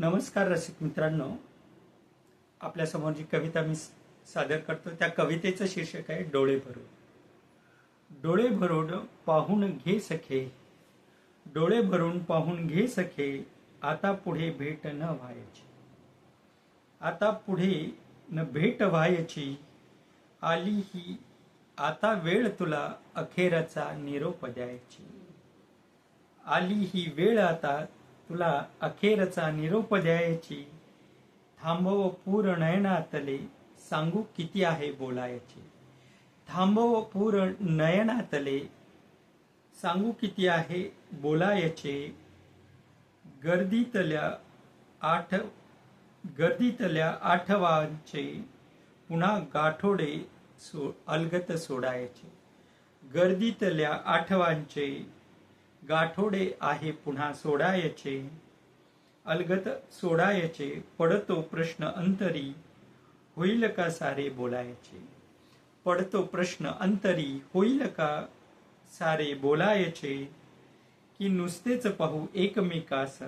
नमस्कार रसिक मित्रांनो. आपल्यासमोर जी कविता मी सादर करतो त्या कवितेचं शीर्षक आहे डोळे भरून डोळे भरून पाहून घे सखे. डोळे भरून पाहून घे सखे आता पुढे भेट न व्हायची. आता पुढे न भेट व्हायची. आली ही आता वेळ तुला अखेरचा निरोप द्यायची. आली ही वेळ आता तुला अखेरचा निरोप द्यायची. थांबव पूर नयनातले सांगू किती आहे बोलायचे. थांबव पूर नयनातले सांगू किती आहे बोलायचे. गर्दीतल्या आठ गर्दीतल्या आठवांचे पुन्हा गाठोडे सो अलगत सोडायचे. गर्दीतल्या आठवांचे गाठोडे आहे पुन्हा सोडायचे. अलगत सोडायचे पडतो प्रश्न अंतरी होईल का सारे बोलायचे? पडतो प्रश्न अंतरी होईल का सारे बोलायचे? की नुसतेच पाहू एकमेकास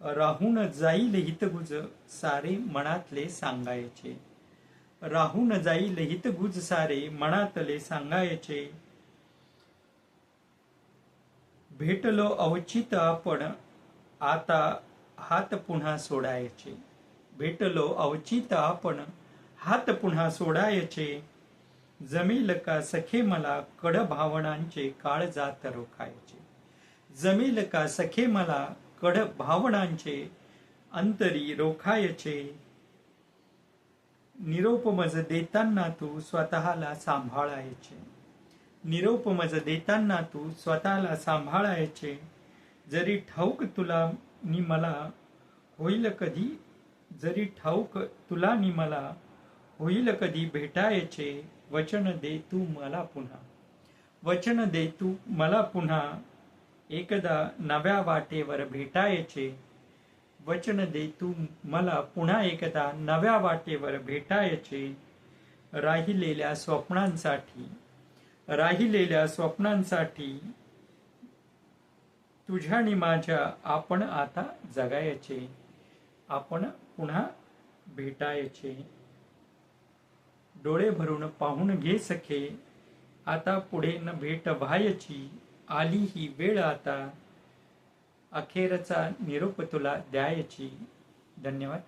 राहून जाईल हितगुज सारे मनातले सांगायचे. राहून जाईल हितगुज सारे मनातले सांगायचे. भेटलो अवचित आपण आता हात पुन्हा सोडायचे. भेटलो अवचित आपण हात पुन्हा सोडायचे. जमेल का सखे मला कड भावनांचे काळ जात रोखायचे. जमेल का सखे मला कड भावनांचे अंतरी रोखायचे. निरोप मज देताना तू स्वतःला सांभाळायचे. निरोपमज देताना तू स्वतःला सांभाळायचे. जरी ठाऊक तुला नि मला होईल कधी? जरी ठाऊक तुला नि मला होईल कधी भेटायचे? वचन दे तू मला पुन्हा. वचन दे तू मला पुन्हा. एकदा नव्या वाटेवर भेटायचे. वचन दे तू मला पुन्हा एकदा नव्या वाटेवर भेटायचे. राहिलेल्या स्वप्नांसाठी राहिलेल्या स्वप्नांसाठी तुझ्या आणि माझ्या आपण आता जगायचे आपण पुन्हा भेटायचे. डोळे भरून पाहून घे सखे आता पुढे न भेट व्हायची आली ही वेळ आता. अखेरचा निरोप तुला द्यायची. धन्यवाद.